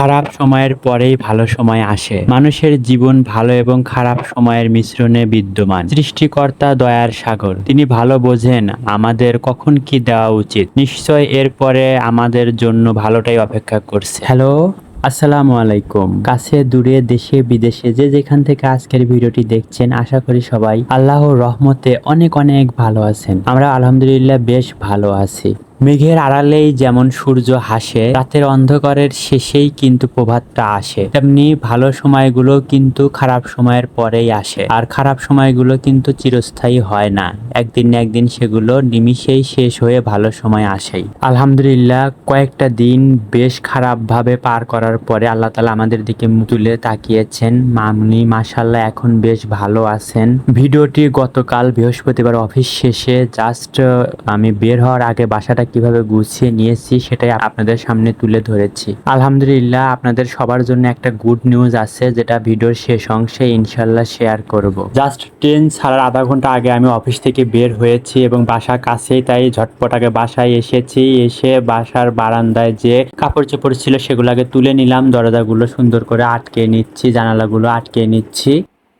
খারাপ সময়ের পরেই ভালো সময় আসে। মানুষের জীবন ভালো এবং খারাপ সময়ের মিশ্রণে বিদ্যমান। সৃষ্টিকর্তা দয়ার সাগর। তিনি ভালো বোঝেন আমাদের কখন কি দেওয়া উচিত। নিশ্চয় এরপরে আমাদের জন্য ভালোটাই অপেক্ষা করছে। হ্যালো, আসসালামু আলাইকুম। কাছে, দূরে, দেশে, বিদেশে যে যেখান থেকে আজকের ভিডিওটি দেখছেন, আশা করি সবাই আল্লাহর রহমতে অনেক অনেক ভালো আছেন। আমরা আলহামদুলিল্লাহ বেশ ভালো আছি। মেঘের আড়ালেই যেমন সূর্য হাসে, রাতের অন্ধকারের শেষেই কিন্তু প্রভাতটা আসে। তেমনি ভালো সময়গুলো কিন্তু খারাপ সময়ের পরেই আসে, আর খারাপ সময়গুলো কিন্তু চিরস্থায়ী হয় না। একদিন না একদিন সেগুলো নিমিষেই শেষ হয়ে ভালো সময় আসেই। আলহামদুলিল্লাহ, কয়েকটা দিন বেশ খারাপভাবে পার করার পরে আল্লাহ তালা আমাদের দিকে তুলে তাকিয়েছেন। মামনি মাসাল্লাহ এখন বেশ ভালো আছেন। ভিডিওটি গতকাল বৃহস্পতিবার অফিস শেষে জাস্ট আমি বের হওয়ার আগে বাসাটা কীভাবে গুছিয়ে নিয়েছি, সেটাই আপনাদের সামনে তুলে ধরেছি। আলহামদুলিল্লাহ, আপনাদের সবার জন্য একটা গুড নিউজ আছে, যেটা ভিডিওর শেষ অংশে ইনশাল্লাহ শেয়ার করব। জাস্ট ট্রেন ছাড়ার আধা ঘণ্টা আগে আমি অফিস থেকে বের হয়েছি এবং বাসা কাছেই তাই ঝটপট আগে বাসায় এসেছি। এসে বাসার বারান্দায় যে কাপড় চোপড় ছিল সেগুলো আগে তুলে নিলাম, দরজাগুলো সুন্দর করে আটকে নিচ্ছি, জানালাগুলো আটকে নিচ্ছি।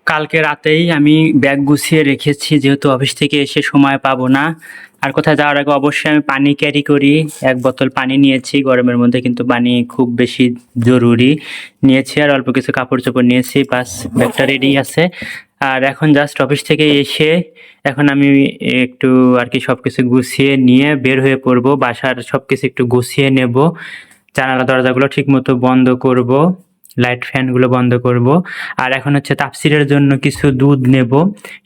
কালকে রাতেই আমি ব্যাগ গুছিয়ে রেখেছি, যেহেতু অফিস থেকে এসে সময় পাবো না। আর কোথায় যাওয়ার আগে অবশ্যই আমি পানি ক্যারি করি। এক বোতল পানি নিয়েছি, গরমের মধ্যে কিন্তু পানি খুব বেশি জরুরি। নিয়েছি আর অল্প কিছু কাপড় চোপড় নিয়েছি, বাস ব্যাগটা রেডি আছে। আর এখন জাস্ট অফিস থেকে এসে এখন আমি একটু আর কি সব কিছু গুছিয়ে নিয়ে বের হয়ে পড়ব, বাসার সব কিছু একটু গুছিয়ে নেব। জানালা দরজাগুলো ঠিক মতো বন্ধ করব লাইট ফ্যানগুলো বন্ধ করব। আর এখন হচ্ছে তাপসিরের জন্য কিছু দুধ নেব,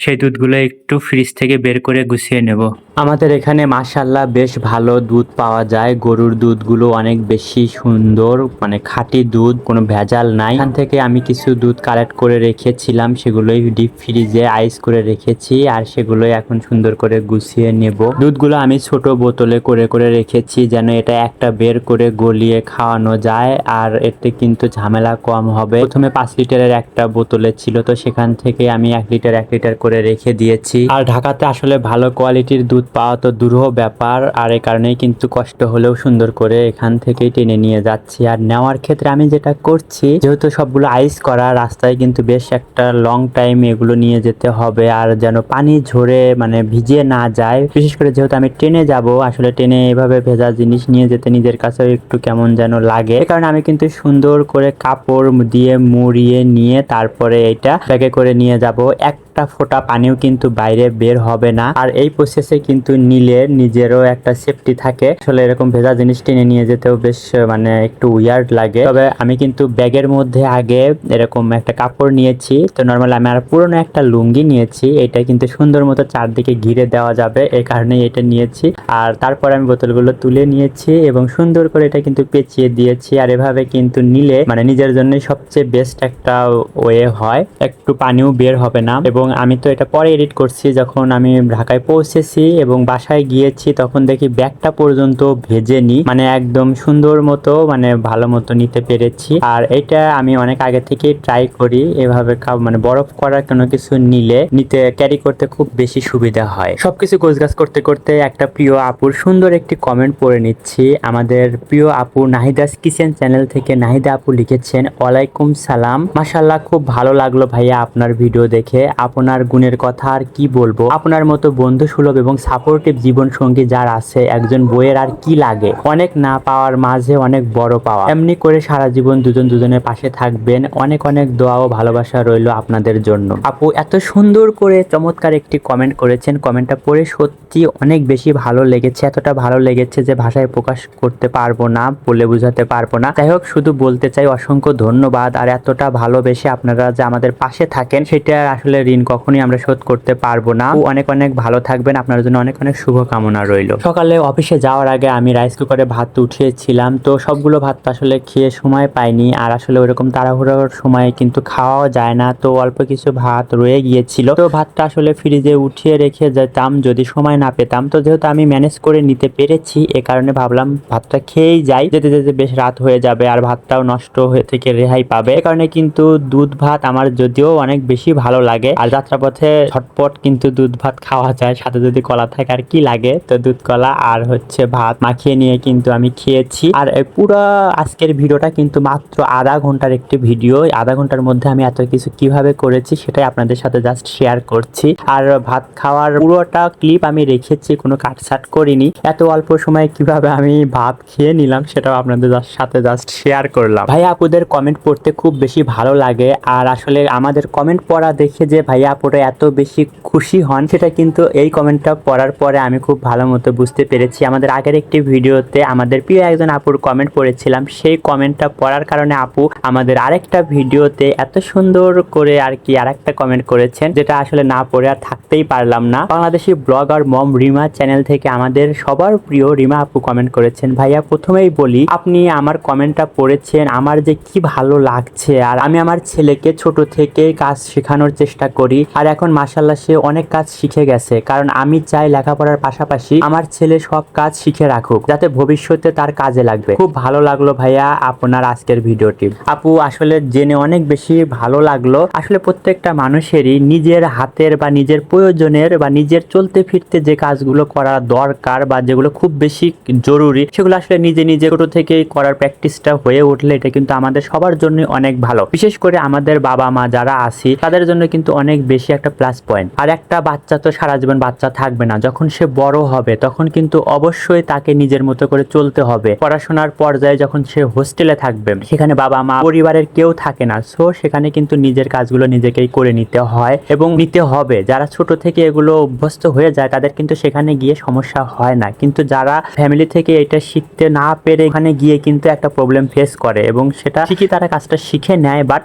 সেই দুধগুলো একটু ফ্রিজ থেকে বের করে গুছিয়ে নেব। আমাদের এখানে মাশাল্লাহ বেশ ভালো দুধ পাওয়া যায়। গরুর দুধগুলো অনেক বেশি সুন্দর মানে খাঁটি দুধ, কোনো ভেজাল নাই। এখান থেকে আমি কিছু দুধ কালেক্ট করে রেখেছিলাম, সেগুলোই ডিপ ফ্রিজে আইস করে রেখেছি আর সেগুলোই এখন সুন্দর করে গুছিয়ে নেব। দুধগুলো আমি ছোট বোতলে করে করে রেখেছি যেন এটা একটা বের করে গলিয়ে খাওয়ানো যায় আর এতে কিন্তু ঝামেলা কম হবে। প্রথমে পাঁচ লিটারের একটা বোতলে ছিল, তো সেখান থেকে আমি এক লিটার এক লিটার করে রেখে দিয়েছি। আর ঢাকাতে আসলে ভালো কোয়ালিটির দুধ পাওয়া তো দুরূহ ব্যাপার, আর এই কারণেই কিন্তু কষ্ট হলেও সুন্দর করে এখান থেকেই টেনে নিয়ে যাচ্ছি। আর নেওয়ার ক্ষেত্রে আমি যেটা করছি, যেহেতু সবগুলো আইস করা, রাস্তায় কিন্তু বেশ একটা লং টাইম এগুলো নিয়ে যেতে হবে, আর যেন পানি ঝরে মানে ভিজে না যায়। বিশেষ করে যেহেতু আমি ট্রেনে যাব, আসলে ট্রেনে এভাবে ভেজা জিনিস নিয়ে যেতে নিজের কাছেও একটু কেমন যেন লাগে। এই কারণে আমি কিন্তু সুন্দর করে কাপড় দিয়ে মুড়িয়ে নিয়ে তারপরে এটা ব্যাগে করে নিয়ে যাব। একটা ফোঁটা পানিও কিন্তু বাইরে বের হবে না। আর এই প্রসেসে কিন্তু নিলে নিজেরও একটা সেফটি থাকে। আসলে এরকম ভেজা জিনিস টেনে নিয়ে যেতেও বেশ মানে একটু উইয়ার্ড লাগে। তবে আমি কিন্তু ব্যাগের মধ্যে আগে এরকম একটা কাপড় নিয়েছি। তো নর্মাল আমি আর পুরনো একটা লুঙ্গি নিয়েছি। এটা কিন্তু সুন্দর মতো চারদিকে ঘিরে দেওয়া যাবে এই কারণেই এটা নিয়েছি। আর তারপর আমি বোতলগুলো তুলে নিয়েছি এবং সুন্দর করে এটা কিন্তু পেঁচিয়ে দিয়েছি। আর এভাবে কিন্তু নিলে মানে নিজের জন্যই সবচেয়ে বেস্ট একটা ওয়ে হয়। একটু পানিও বের হবে না। এবং আমি তো এটা পরে এডিট করছি, যখন আমি ঢাকায় পৌঁছেছি এবং বাসায় গিয়েছি, তখন দেখি ব্যাগটা পর্যন্ত ভেজে নি মানে একদম সুন্দর মতো মানে ভালো মতো নিতে পেরেছি। আর এটা আমি অনেক আগে থেকে ট্রাই করি, এভাবে মানে বরফ করার কোনো কিছু নিলে নিতে ক্যারি করতে খুব বেশি সুবিধা হয়। সবকিছু গোছগাছ করতে করতে একটা প্রিয় আপুর সুন্দর একটি কমেন্ট পড়ে নিচ্ছি। আমাদের প্রিয় আপু নাহিদাস কিচেন চ্যানেল থেকে নাহিদা আপু লিখেছেন, ওয়ালাইকুম সালাম। মাশাল্লাহ খুব ভালো লাগল ভাইয়া আপনার ভিডিও দেখে। আপনার গুণের কথা আর কি বলব? আপনার মতো বন্ধু সুলভ এবং সাপোর্টিভ জীবন সঙ্গী যার আছে, একজন বইয়ের আর কি লাগে? অনেক না পাওয়ার মাঝে অনেক বড় পাওয়া। এমনি করে সারা জীবন দুজন দুজনের পাশে থাকবেন, অনেক অনেক দোয়া ও ভালোবাসা রইল আপনাদের জন্য। আপু, এত সুন্দর করে চমৎকার একটি কমেন্ট করেছেন। কমেন্টটা পড়ে সত্যি অনেক বেশি ভালো লেগেছে, এতটা ভালো লেগেছে যে ভাষায় প্রকাশ করতে পারব না, বলে বোঝাতে পারব না। যাই হোক, শুধু বলতে চাই অসংখ্য ধন্যবাদ। আর এতটা ভালোবেসে আপনারা যে আমাদের পাশে থাকেন, সেটা আসলে ঋণ কখনোই আমরা শোধ করতে পারব না। অনেক অনেক ভালো থাকবেন। আপনার জন্য অনেক অনেক শুভকামনা রইল। সকালে অফিসে যাওয়ার আগে আমি রাইস কুকারে ভাত উঠিয়েছিলাম। তো সবগুলো ভাত আসলে খেয়ে সময় পাইনি। আর আসলে ওরকম তাড়াহুড়োর সময় কিন্তু খাওয়াও যায় না। তো অল্প কিছু ভাত রয়ে গিয়েছিল। তো ভাতটা আসলে ফ্রিজে উঠিয়ে রেখে যেতাম। যদি সময় না পেতাম। তো যেহেতু আমি ম্যানেজ করে নিতে পেরেছি, এ কারণে ভাবলাম ভাতটা খেয়েই যাই। যেতে যেতে বেশ রাত হয়ে যাবে আর ভাতটাও নষ্ট হয়ে থেকে রেহাই পাবে। এ কারণে কিন্তু দুধ ভাত আমার যদিও অনেক বেশি ভালো লাগে। আর যাত্রাপথে ঝটপট কিন্তু দুধ ভাত খাওয়া যায়। সাথে যদি কলা থাকে আর কি লাগে? তো দুধ, কলা আর হচ্ছে ভাত মাখিয়ে নিয়ে কিন্তু আমি খেয়েছি। আর পুরো আজকের ভিডিওটা কিন্তু মাত্র আধা ঘণ্টার একটি ভিডিও। আধা ঘণ্টার মধ্যে আমি এত কিছু কীভাবে করেছি সেটাই আপনাদের সাথে জাস্ট শেয়ার করছি। আর ভাত খাওয়ার পুরোটা ক্লিপ আমি রেখেছি, কোনো কাটসাট করিনি। এত অল্প সময়ে কীভাবে আমি ভাত খেয়ে নিলাম সেটাও আপনাদের সাথে জাস্ট শেয়ার করলাম। ভাই আপুদের কমেন্ট পড়তে খুব বেশি ভালো লাগে। আর আসলে আমাদের কমেন্ট পড়া দেখে যে ভাইয়া আপুরা এত বেশি খুশি হন, সেটা কিন্তু এই কমেন্টটা পড়ার পরে আমি খুব ভালো মতো বুঝতে পেরেছি। আমাদের আগের একটি ভিডিওতে আমাদের প্রিয় একজন আপুর কমেন্ট পড়েছিলাম। সেই কমেন্টটা পড়ার কারণে আপু আমাদের আরেকটা ভিডিওতে এত সুন্দর করে আর কি আরেকটা কমেন্ট করেছেন, যেটা আসলে না পড়ে আর থাকতেই পারলাম না। বাংলাদেশি ব্লগার মম রিমা চ্যানেল থেকে আমাদের সবার প্রিয় রিমা আপু কমেন্ট করেছেন, ভাইয়া, প্রথমেই বলি, আপনি আমার কমেন্টটা পড়েছেন, আমার যে কি ভালো লাগছে, আর আমি আমার ছেলেকে ছোট থেকে কাজ শেখানোর চেষ্টা করি, আর এখন মাসাল্লাহ সে অনেক কাজ শিখে গেছে, কারণ আমি চাই লেখাপড়ার পাশাপাশি আমার ছেলে সব কাজ শিখে রাখুক, যাতে ভবিষ্যতে তার কাজে লাগবে। খুব ভালো লাগল ভাইয়া আপনার আজকের ভিডিওটি। আপু, আসলে জেনে অনেক বেশি ভালো লাগল। আসলে প্রত্যেকটা মানুষেরই নিজের হাতের বা নিজের প্রয়োজনের বা নিজের চলতে ফিরতে যে কাজগুলো করা দরকার বা যেগুলো খুব বেশি জরুরি, সেগুলো আসলে নিজে নিজে ছোট থেকেই করার প্র্যাকটিসটা হয়ে উঠলে এটা কিন্তু আমাদের সবার জন্য অনেক ভালো। বিশেষ করে আমাদের বাবা মা যারা আছি, তাদের জন্য কিন্তু অনেক বেশি একটা প্লাস পয়েন্ট। আর একটা বাচ্চা তো সারা জীবন বাচ্চা থাকবে না। যখন সে বড় হবে, তখন কিন্তু অবশ্যই তাকে নিজের মতো করে চলতে হবে। পড়াশোনার পর্যায়ে যখন সে হোস্টেলে থাকবে, সেখানে বাবা, মা, পরিবারের কেউ থাকে না। সো সেখানে কিন্তু নিজের কাজগুলো নিজেকেই করে নিতে হয় এবং নিতে হবে। যারা ছোট থেকে এগুলো অভ্যস্ত হয়ে যায়, তাদের কিন্তু সেখানে গিয়ে সমস্যা হয় না। কিন্তু যারা ফ্যামিলি থেকে এটা শিখতে না পেরে এখানে গিয়ে কিন্তু একটা প্রবলেম ফেস করে এবং সেটা ঠিকই তারা কাজটা শিখে নেয় বাট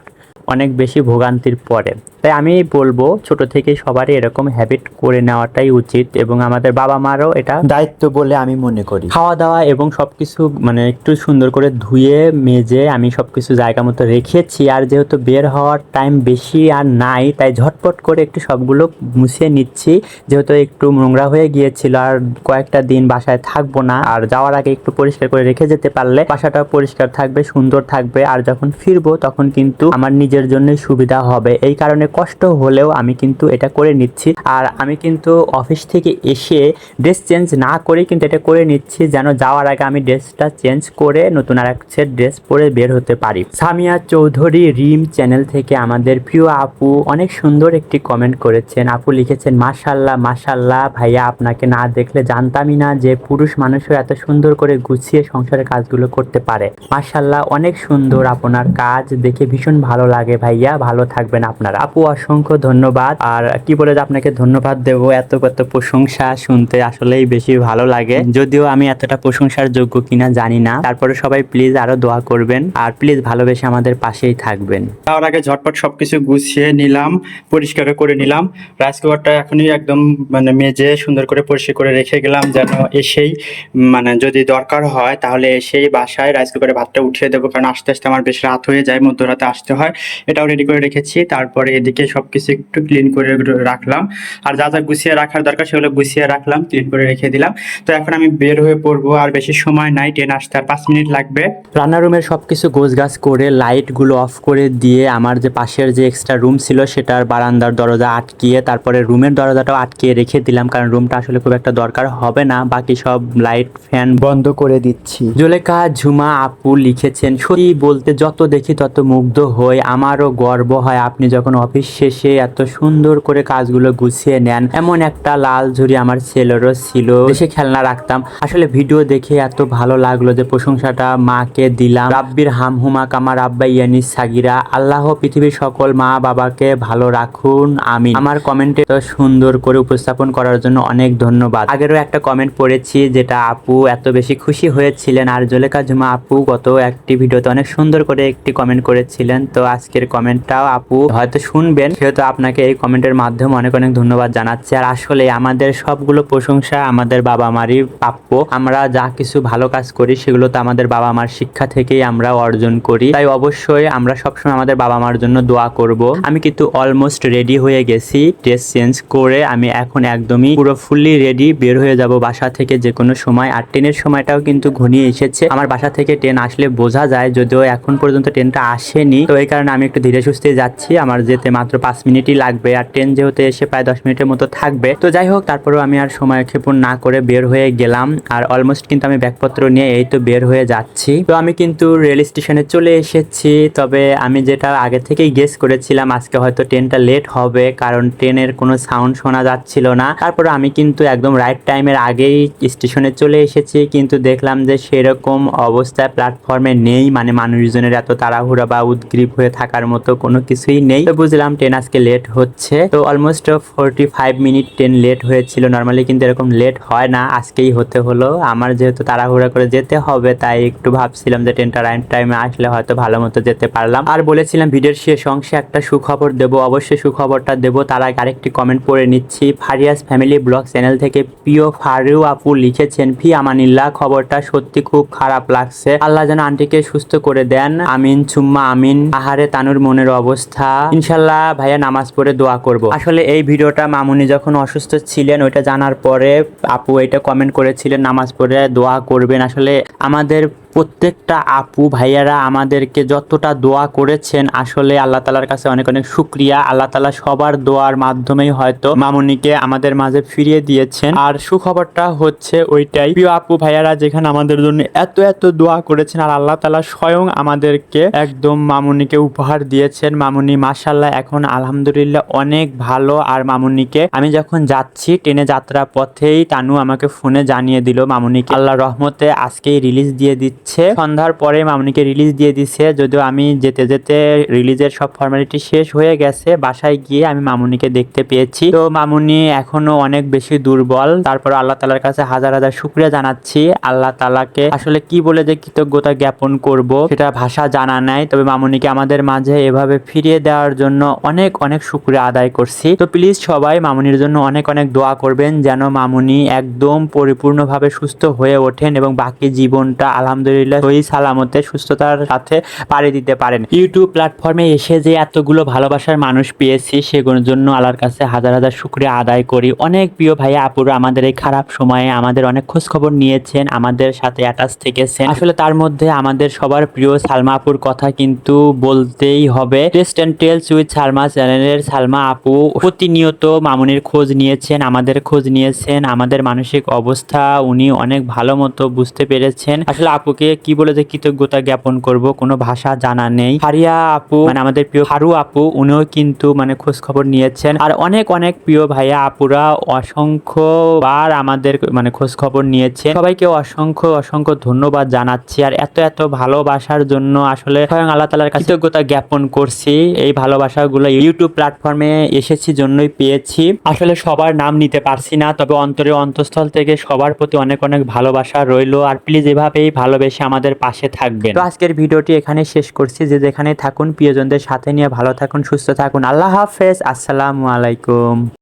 অনেক বেশি ভোগান্তির পরে। তাই আমি বলব, ছোট থেকে সবারই এরকম হ্যাবিট করে নেওয়াটাই উচিত এবং আমাদের বাবা মারও এটা দায়িত্ব বলে আমি মনে করি। খাওয়া দাওয়া এবং সবকিছু মানে একটু সুন্দর করে ধুয়ে, মেজে আমি সবকিছু জায়গা মতো রেখেছি। আর যেহেতু বের হওয়ার টাইম বেশি আর নাই, তাই ঝটপট করে একটু সবগুলো মুছিয়ে নিচ্ছি। যেহেতু একটু নোংরা হয়ে গিয়েছিল, আর কয়েকটা দিন বাসায় থাকব না। আর যাওয়ার আগে একটু পরিষ্কার করে রেখে যেতে পারলে বাসাটা পরিষ্কার থাকবে, সুন্দর থাকবে। আর যখন ফিরবো, তখন কিন্তু আমার নিজের জন্যই সুবিধা হবে। এই কারণে কষ্ট হলেও আমি কিন্তু এটা করে নিচ্ছি। আর আমি কিন্তু অফিস থেকে এসে ড্রেস চেঞ্জ না করে কিন্তু এটা করে নিচ্ছি, যেন যাওয়ার আগে আমি ড্রেসটা চেঞ্জ করে নতুন আর এক সেট ড্রেস পরে বের হতে পারি। সামিয়া চৌধুরী রিম চ্যানেল থেকে আমাদের প্রিয় আপু অনেক সুন্দর একটি কমেন্ট করেছেন। আপু লিখেছেন মাশাল্লাহ মাশাল্লাহ ভাইয়া আপনাকে না দেখলে জানতামই না যে পুরুষ মানুষও এত সুন্দর করে গুছিয়ে সংসারের কাজগুলো করতে পারে। মাশাল্লাহ অনেক সুন্দর আপনার কাজ, দেখে ভীষণ ভালো লাগে। ভাইয়া, ভালো থাকবেন আপনারা। আপু, অসংখ্য ধন্যবাদ। আর কি বলে আপনাকে ধন্যবাদ দেবো, এত কত প্রশংসা শুনতে আসলেই বেশি ভালো লাগে। যদিও আমি এতটা প্রশংসার যোগ্য কিনা জানি না। তারপরে সবাই প্লিজ আরও দোয়া করবেন। আর প্লিজ ভালোবেসে আমাদের পাশেই থাকবেন। তার আগে ঝটপট সবকিছু গুছিয়ে নিলাম পরিষ্কার করে নিলাম। রাইস কুকারটা এখনই একদম মানে মেজে সুন্দর করে পরিষ্কার করে রেখে গেলাম যেন এসেই মানে যদি দরকার হয় তাহলে এসেই বাসায় রাইস কুকারে ভাতটা উঠিয়ে দেবো। কারণ আস্তে আস্তে আমার বেশ রাত হয়ে যায়, মধ্যরাতে আসতে হয়। এটাও রেডি করে রেখেছি। তারপরে এদিকে সবকিছু একটু ক্লিন করে রাখলাম। আর যা যা গুছিয়ে রাখার দরকার সেগুলো গুছিয়ে রাখলাম ক্লিন করে রেখে দিলাম। তো এখন আমি বের হয়ে পড়ব, আর বেশি সময় নাই ট্রেন আসতে আর পাঁচ মিনিট লাগবে। রান্নার রুমের সবকিছু গোছগাছ করে লাইটগুলো অফ করে দিয়ে আমার যে পাশের যে এক্সট্রা রুম ছিল, সেটার বারান্দার দরজা আটকিয়ে, তারপরে রুমের দরজাটাও আটকিয়ে রেখে দিলাম। কারণ রুমটা আসলে খুব একটা দরকার হবে না। বাকি সব লাইট ফ্যান বন্ধ করে দিচ্ছি। জুলেখা, ঝুমা, আপু লিখেছেন, সত্যি বলতে যত দেখি তত মুগ্ধ হই। আমারও গর্ব হয় আপনি যখন অফিস শেষে এত সুন্দর করে কাজগুলো গুছিয়ে নেন। এমন একটা লাল ঝুড়ি আমার ছেলেরও ছিল, দেশে খেলনা রাখতাম। আসলে ভিডিও দেখে এত ভালো লাগল যে প্রশংসাটা মাকে দিলাম। রাব্বির হামহুমাক আমার আব্বা ইয়ানিস সাগিরা। আল্লাহ পৃথিবীর সকল মা বাবাকে ভালো রাখুন আমি আমার কমেন্টে তো সুন্দর করে উপস্থাপন করার জন্য অনেক ধন্যবাদ। আগেরও একটা কমেন্ট পড়েছি যেটা, আপু, এত বেশি খুশি হয়েছিলেন আর জলেকা ঝুমা আপু গত একটি ভিডিওতে অনেক সুন্দর করে একটি কমেন্ট করেছিলেন। তো আজকের কমেন্টটাও আপু হয়তো শুনবেন। সেহেতু আপনাকে এই কমেন্টের মাধ্যমে অনেক অনেক ধন্যবাদ জানাচ্ছি। আর আসলে আমাদের সবগুলো প্রশংসা আমাদের বাবা মারই প্রাপ্য। আমরা যা কিছু ভালো কাজ করি সেগুলো তো আমাদের বাবা মার শিক্ষা থেকেই আমরা অর্জন করি। তাই অবশ্যই আমরা সবসময় আমাদের বাবা মার জন্য দোয়া করব। আমি কিন্তু অলমোস্ট রেডি হয়ে গেছি। ড্রেস চেঞ্জ করে আমি এখন একদমই পুরো ফুললি রেডি বের হয়ে যাব বাসা থেকে যে কোনো সময়। আর ট্রেনের সময়টাও কিন্তু ঘনিয়ে এসেছে। আমার বাসা থেকে ট্রেন আসলে বোঝা যায়, যদিও এখন পর্যন্ত ট্রেনটা আসেনি। তো এই কারণে আমি একটু ধীরে সুস্থে যাচ্ছি। আমার যেতে মাত্র পাঁচ মিনিটই লাগবে আর ট্রেন যেহেতু এসে প্রায় দশ মিনিটের মতো থাকবে। তো যাই হোক, তারপরেও আমি আর সময় ক্ষেপণ না করে বের হয়ে গেলাম আর অলমোস্ট কিন্তু আমি ব্যাগপত্র নিয়ে এই তো বের হয়ে যাচ্ছি। তো আমি কিন্তু রেল স্টেশনে চলে এসেছি, তবে আমি যেটা আগে থেকেই গেস করেছিলাম, আজকে হয়তো ট্রেনটা লেট হবে, কারণ ট্রেনের কোনো সাউন্ড শোনা যাচ্ছিল না। তারপর আমি কিন্তু একদম রাইট টাইমের আগেই স্টেশনে চলে এসেছি, কিন্তু দেখলাম যে সেরকম অবস্থায় প্ল্যাটফর্মে নেই মানে মানুষজনের এত তাড়াহুড়া বা উদ্গ্রীব হয়ে থাকার মতো কোনো কিছুই নেই। তো বুঝলাম ট্রেন আজকে লেট হচ্ছে। তো almost forty five minute train late হয়েছিল। নর্মালি কিন্তু এরকম লেট হয় না, আজকেই হতে হলো। আমার যেহেতু তাড়াহুড়া করে যেতে হবে, তাই একটু ভাবছিলাম যে ট্রেনটা রাইট টাইমে আসলে হয়তো ভালো মতো যেতে পারলাম। আর বলেছিলাম ভিডিওর শেষ অংশে একটা সুখবর দেবো, অবশ্যই সুখবরটা দেবো। তার আগে আরেকটি কমেন্ট পড়ে নিচ্ছি। ফারিয়াস ফ্যামিলি ব্লগ চ্যানেল থেকে প্রিয় ফারু আপু লিখেছেন, ফি আমানিল্লাহ, খবরটা সত্যি খুব খারাপ লাগছে। আল্লাহ যেন আন্টিকে সুস্থ করে দেন। আমিন, চুম্মা, আমিন। আহারে তানুর মনের অবস্থা। ইনশাল্লাহ ভাইয়া নামাজ পড়ে দোয়া করব। আসলে এই ভিডিওটা মামুনি যখন অসুস্থ ছিলেন, ওইটা জানার পরে আপু এটা কমেন্ট করেছিলেন, নামাজ পড়ে দোয়া করবেন। আসলে আমাদের প্রত্যেকটা আপু, ভাইয়ারা আমাদেরকে যতটা দোয়া করেছেন, আসলে আল্লাহ তালার কাছে অনেক অনেক শুক্রিয়া। আল্লাহ তালা সবার দোয়ার মাধ্যমেই হয়তো মামুনিকে আমাদের মাঝে ফিরিয়ে দিয়েছেন। আর সুখবরটা হচ্ছে ওইটাই, প্রিয় আপু, ভাইয়ারা যেখানে আমাদের জন্য এত এত দোয়া করেছেন, আর আল্লাহ তালা স্বয়ং আমাদেরকে একদম মামুনিকে উপহার দিয়েছেন। মামুনি মাসাল্লাহ এখন আলহামদুলিল্লাহ অনেক ভালো। আর মামুনিকে আমি যখন যাচ্ছি ট্রেনে যাত্রা পথেই, তানু আমাকে ফোনে জানিয়ে দিল মামুনিকে আল্লাহ রহমতে আজকেই রিলিজ দিয়ে দিচ্ছে। সন্ধ্যার পরে মামুনিকে রিলিজ দিয়ে দিচ্ছে যদিও আমি যেতে যেতে রিলিজের সব ফর্মালিটি শেষ হয়ে গেছে। বাসায় গিয়ে আমি মামুনিকে দেখতে পেয়েছি। তো মামুনি এখনও অনেক বেশি দুর্বল। তারপর আল্লাহ তালার কাছে হাজার হাজার শুক্রিয়া জানাচ্ছি। আল্লাহ তালাকে আসলে কি বলে যে কৃতজ্ঞতা জ্ঞাপন করব সেটা ভাষা জানা নাই। তবে মামুনিকে আমাদের মাঝে এভাবে ফিরিয়ে দেওয়ার জন্য অনেক অনেক শুক্রিয়া আদায় করছি। তো প্লিজ সবাই মামুনির জন্য অনেক অনেক দোয়া করবেন যেন মামুনি একদম পরিপূর্ণভাবে সুস্থ হয়ে ওঠেন এবং বাকি জীবনটা আলহামদুলিল্লাহ সহি সালামতে সুস্থতার সাথে পাড়ি দিতে পারেন। ইউটিউব প্ল্যাটফর্মে এসে যে এতগুলো ভালোবাসার মানুষ পেয়েছি, সেগুলোর জন্য আল্লাহর কাছে হাজার হাজার শুক্রিয়া আদায় করি। অনেক প্রিয় ভাইয়া, আপুরা আমাদের এই খারাপ সময়ে আমাদের অনেক খোঁজ খবর নিয়েছেন, আমাদের সাথে অ্যাটাচ থেকেছেন। আসলে তার মধ্যে আমাদের সবার প্রিয় সালমা আপুর কথা কিন্তু বলতেই হবে। Taste and tales with Salma চ্যানেলের সালমা আপু প্রতিনিয়ত মামুনির খোঁজ নিয়েছেন, আমাদের খোঁজ নিয়েছেন, আমাদের মানসিক অবস্থা উনি অনেক ভালো মতো বুঝতে পেরেছেন। আসলে আপুকে কি বলে যে কৃতজ্ঞতা জ্ঞাপন করব, কোনো ভাষা জানা নেই। হারিয়া আপু মানে আমাদের প্রিয় হারু আপু, উনিও কিন্তু মানে খোঁজ খবর নিয়েছেন। আর অনেক অনেক প্রিয় ভাইয়া আপুরা অসংখ্য বার আমাদের মানে খোঁজ খবর নিয়েছেন। সবাইকে অসংখ্য অসংখ্য ধন্যবাদ জানাচ্ছি। আর এত এত ভালোবাসার জন্য আসলে স্বয়ং আল্লাহ তালার কৃতজ্ঞতা জ্ঞাপন করছি। এই ভালোবাসাগুলো ইউটিউব প্ল্যাটফর্মে এসেছি, জন্যই পেয়েছি। আসলে সবার নাম নিতে পারছি না, তবে অন্তরে অন্তঃস্থল থেকে সবার প্রতি অনেক অনেক ভালোবাসা রইল। আর প্লিজ এভাবেই ভালোবেসে আমাদের পাশে থাকবেন। তো আজকের ভিডিওটি এখানে শেষ করছি। যে যেখানে থাকুন, প্রিয়জনদের সাথে নিয়ে ভালো থাকুন, সুস্থ থাকুন। আল্লাহ হাফেজ। আসসালামু আলাইকুম।